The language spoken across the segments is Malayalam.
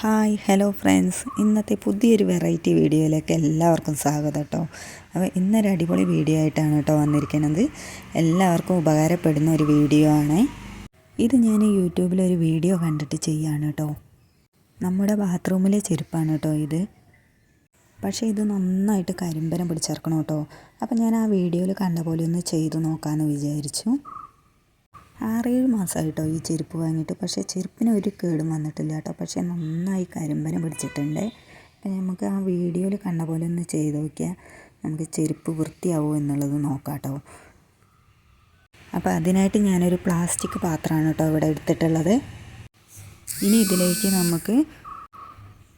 Hi hello friends. ഇന്നത്തെ പുതിയൊരു വെറൈറ്റി വീഡിയോയിലേക്ക് എല്ലാവർക്കും സ്വാഗതം കേട്ടോ അപ്പോൾ ഇന്നൊരു അടിപൊളി വീഡിയോ ആയിട്ടാണ് കേട്ടോ വന്നിരിക്കുന്നത്. എല്ലാവർക്കും ഉപകാരപ്പെടുന്ന ഒരു വീഡിയോ ആണ്. ഇത് ഞാൻ യൂട്യൂബിലൊരു വീഡിയോ കണ്ടിട്ട് ചെയ്യാണ് കേട്ടോ നമ്മുടെ ബാത്റൂമിലെ ചെരുപ്പാണ് കേട്ടോ ഇത്. പക്ഷേ ഇത് നന്നായിട്ട് കരിമ്പരം പിടിച്ചിറക്കണം കേട്ടോ അപ്പോൾ ഞാൻ ആ വീഡിയോയിൽ കണ്ട പോലെ ഒന്ന് ചെയ്തു നോക്കാമെന്ന് വിചാരിച്ചു. ആറേഴ് മാസമായിട്ടോ ഈ ചെരുപ്പ് വാങ്ങിയിട്ട്. പക്ഷേ ചെരുപ്പിന് ഒരു കേടും വന്നിട്ടില്ല കേട്ടോ. പക്ഷേ നന്നായി കരിമ്പന പിടിച്ചിട്ടുണ്ട്. അപ്പം നമുക്ക് ആ വീഡിയോയിൽ കണ്ട പോലെ ഒന്ന് ചെയ്ത് നോക്കിയാൽ നമുക്ക് ചെരുപ്പ് വൃത്തിയാവുമോ എന്നുള്ളത് നോക്കാം കേട്ടോ. അപ്പോൾ അതിനായിട്ട് ഞാനൊരു പ്ലാസ്റ്റിക് പാത്രമാണ് കേട്ടോ ഇവിടെ എടുത്തിട്ടുള്ളത്. ഇനി ഇതിലേക്ക് നമുക്ക്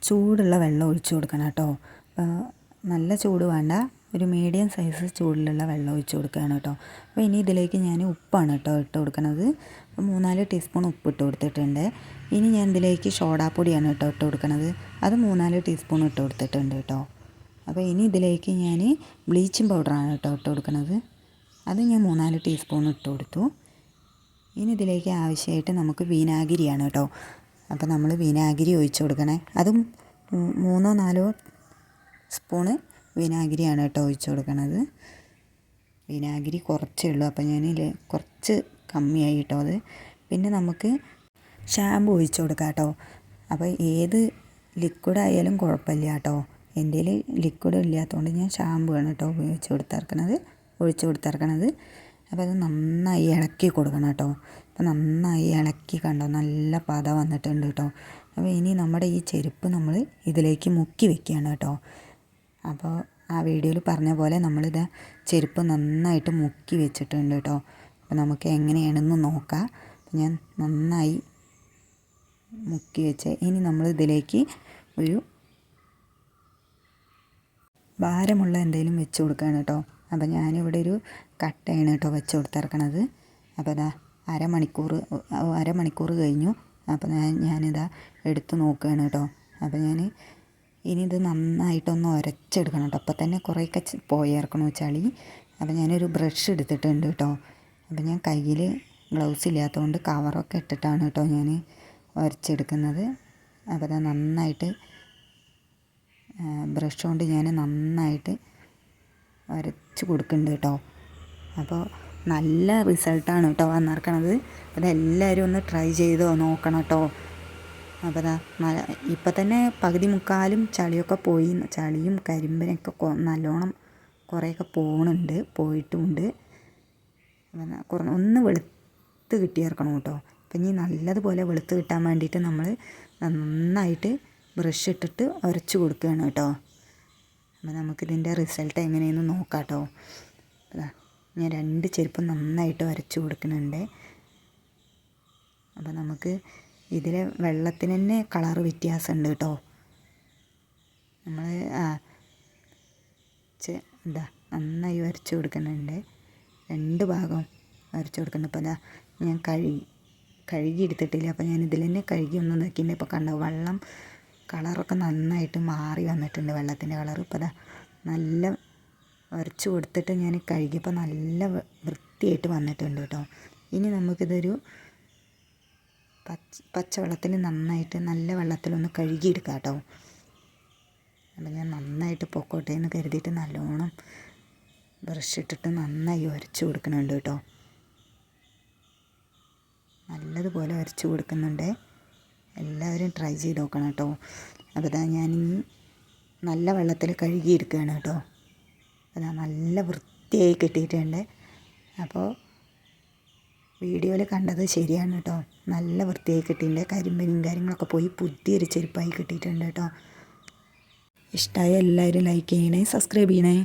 ചൂടുള്ള വെള്ളം ഒഴിച്ചു കൊടുക്കണം കേട്ടോ. നല്ല ചൂട് വേണ്ട. ഒരു മീഡിയം സൈസ് ചൂടിലുള്ള വെള്ളം ഒഴിച്ച് കൊടുക്കുകയാണ് കേട്ടോ. അപ്പോൾ ഇനി ഇതിലേക്ക് ഞാൻ ഉപ്പാണ് കേട്ടോ ഇട്ട് കൊടുക്കുന്നത്. മൂന്നാൽ ടീസ്പൂൺ ഉപ്പ് ഇട്ട് കൊടുത്തിട്ടുണ്ട്. ഇനി ഞാൻ ഇതിലേക്ക് സോഡാപ്പൊടിയാണ് കേട്ടോ ഇട്ട് കൊടുക്കുന്നത്. അത് മൂന്നാൽ ടീസ്പൂൺ ഇട്ട് കൊടുത്തിട്ടുണ്ട് കേട്ടോ. അപ്പോൾ ഇനി ഇതിലേക്ക് ഞാൻ ബ്ലീച്ചിങ് പൗഡറാണ് കേട്ടോ ഇട്ട് കൊടുക്കുന്നത്. അത് ഞാൻ മൂന്നാൽ ടീസ്പൂൺ ഇട്ട് കൊടുത്തു. ഇനി ഇതിലേക്ക് ആവശ്യമായിട്ട് നമുക്ക് വിനാഗിരിയാണ് കേട്ടോ. അപ്പോൾ നമ്മൾ വിനാഗിരി ഒഴിച്ച് കൊടുക്കണേ. അതും മൂന്നോ നാലോ സ്പൂണ് വിനാഗിരിയാണ് കേട്ടോ ഒഴിച്ച് കൊടുക്കണത്. വിനാഗിരി കുറച്ചേ ഉള്ളൂ. അപ്പോൾ ഞാൻ കുറച്ച് കമ്മിയായി കേട്ടോ അത്. പിന്നെ നമുക്ക് ഷാമ്പു ഒഴിച്ച് കൊടുക്കാം കേട്ടോ. അപ്പോൾ ഏത് ലിക്വിഡ് ആയാലും കുഴപ്പമില്ല കേട്ടോ. എന്റെ ലിക്വിഡ് ഇല്ലാത്തതുകൊണ്ട് ഞാൻ ഷാമ്പു ആണ് കേട്ടോ ഉപയോഗിച്ച് കൊടുത്തിറക്കണത് ഒഴിച്ച് കൊടുത്തിറക്കണത്. അപ്പോൾ അത് നന്നായി ഇളക്കി കൊടുക്കണം കേട്ടോ. അപ്പോൾ നന്നായി ഇളക്കി കണ്ടോ നല്ല പത വന്നിട്ടുണ്ട് കേട്ടോ. അപ്പോൾ ഇനി നമ്മുടെ ഈ ചെരുപ്പ് നമ്മൾ ഇതിലേക്ക് മുക്കി വെക്കുകയാണ് കേട്ടോ. അപ്പോൾ ആ വീഡിയോയിൽ പറഞ്ഞ പോലെ നമ്മളിത് ചെരുപ്പ് നന്നായിട്ട് മുക്കി വെച്ചിട്ടുണ്ട് കേട്ടോ. അപ്പോൾ നമുക്ക് എങ്ങനെയാണെന്ന് നോക്കാം. ഞാൻ നന്നായി മുക്കി വെച്ച് ഇനി നമ്മൾ ഇതിലേക്ക് ഒരു ഭാരമുള്ള എന്തെങ്കിലും വെച്ച് കൊടുക്കുകയാണ് കേട്ടോ. അപ്പോൾ ഞാനിവിടെ ഒരു കട്ടയാണ് കേട്ടോ വെച്ച് കൊടുത്തിറക്കണത്. അപ്പോൾ ഇതാ അരമണിക്കൂർ അരമണിക്കൂർ കഴിഞ്ഞു. അപ്പോൾ ഞാൻ ഞാനിതാ എടുത്ത് നോക്കുകയാണ് കേട്ടോ. അപ്പോൾ ഞാൻ ഇനി ഇത് നന്നായിട്ടൊന്ന് ഉരച്ചെടുക്കണം കേട്ടോ. അപ്പോൾ തന്നെ കുറേയൊക്കെ പോയിറക്കണു ചളി. അപ്പോൾ ഞാനൊരു ബ്രഷ് എടുത്തിട്ടുണ്ട് കേട്ടോ. അപ്പോൾ ഞാൻ കയ്യിൽ ഗ്ലൗസ് ഇല്ലാത്തതുകൊണ്ട് കവറൊക്കെ ഇട്ടിട്ടാണ് കേട്ടോ ഞാൻ ഉരച്ചെടുക്കുന്നത് അപ്പോൾ അത് നന്നായിട്ട് ബ്രഷ് കൊണ്ട് ഞാൻ നന്നായിട്ട് ഉരച്ച് കൊടുക്കുന്നുണ്ട് കേട്ടോ. അപ്പോൾ നല്ല റിസൾട്ടാണ് കേട്ടോ വന്നിറക്കണത്. എല്ലാവരും ഒന്ന് ട്രൈ ചെയ്തോ നോക്കണം കേട്ടോ. അപ്പോൾ ഇപ്പം തന്നെ പകുതി മുക്കാലും ചളിയൊക്കെ പോയി ചളിയും കരിമ്പനൊക്കെ നല്ലോണം കുറേയൊക്കെ പോകണുണ്ട് പോയിട്ടുമുണ്ട്. ഒന്ന് വെളുത്ത് കിട്ടിയിറക്കണം കേട്ടോ. അപ്പം ഇനി നല്ലതുപോലെ വെളുത്ത് കിട്ടാൻ വേണ്ടിയിട്ട് നമ്മൾ നന്നായിട്ട് ബ്രഷ് ഇട്ടിട്ട് ഉരച്ച് കൊടുക്കുകയാണ് കേട്ടോ. അപ്പം നമുക്കിതിന്റെ റിസൾട്ട് എങ്ങനെയെന്ന് നോക്കാം കേട്ടോ. ഞാൻ രണ്ട് ചെരുപ്പ് നന്നായിട്ട് ഉരച്ച് കൊടുക്കുന്നുണ്ട്. അപ്പം നമുക്ക് ഇതിൽ വെള്ളത്തിന് തന്നെ കളറ് വ്യത്യാസമുണ്ട് കേട്ടോ നമ്മൾ എന്താ നന്നായി വരച്ച് കൊടുക്കുന്നുണ്ട്. രണ്ട് ഭാഗം വരച്ച് കൊടുക്കുന്നുണ്ട്. അപ്പോൾ അതാ ഞാൻ കഴുകി കഴുകി എടുത്തിട്ടില്ല. അപ്പോൾ ഞാൻ ഇതിൽ തന്നെ കഴുകി ഒന്ന് നോക്കിയിട്ടുണ്ട് ഇപ്പോൾ കണ്ടോ വെള്ളം കളറൊക്കെ നന്നായിട്ട് മാറി വന്നിട്ടുണ്ട് വെള്ളത്തിന്റെ കളർ ഇപ്പോൾ അതാ നല്ല വരച്ച് കൊടുത്തിട്ട് ഞാൻ കഴുകിയപ്പോൾ നല്ല വൃത്തിയായിട്ട് വന്നിട്ടുണ്ട് കേട്ടോ ഇനി നമുക്കിതൊരു പച്ച പച്ചവെള്ളത്തിൽ നന്നായിട്ട് നല്ല വെള്ളത്തിലൊന്ന് കഴുകിയെടുക്കാം കേട്ടോ. അപ്പം ഞാൻ നന്നായിട്ട് പൊക്കോട്ടെ എന്ന് കരുതിയിട്ട് നല്ലോണം ബ്രഷ് ഇട്ടിട്ട് നന്നായി ഉരച്ച് കൊടുക്കുന്നുണ്ട് കേട്ടോ. നല്ലതുപോലെ ഉരച്ച് കൊടുക്കുന്നുണ്ട്. എല്ലാവരും ട്രൈ ചെയ്ത് നോക്കണം കേട്ടോ. അപ്പോൾ ഞാൻ ഞാനിനി നല്ല വെള്ളത്തിൽ കഴുകിയെടുക്കുകയാണ് കേട്ടോ. അതാ നല്ല വൃത്തിയായി കിട്ടിയിട്ടുണ്ട്. അപ്പോൾ വീഡിയോയിൽ കണ്ടത് ശരിയാണ് കേട്ടോ. നല്ല വൃത്തിയായി കിട്ടിയിട്ടുണ്ട്. കരിമ്പനും കാര്യങ്ങളൊക്കെ പോയി പുതിയൊരു ചെരുപ്പായി കിട്ടിയിട്ടുണ്ട് കേട്ടോ. ഇഷ്ടമായ എല്ലാവരും ലൈക്ക് ചെയ്യണേ സബ്സ്ക്രൈബ് ചെയ്യണേ.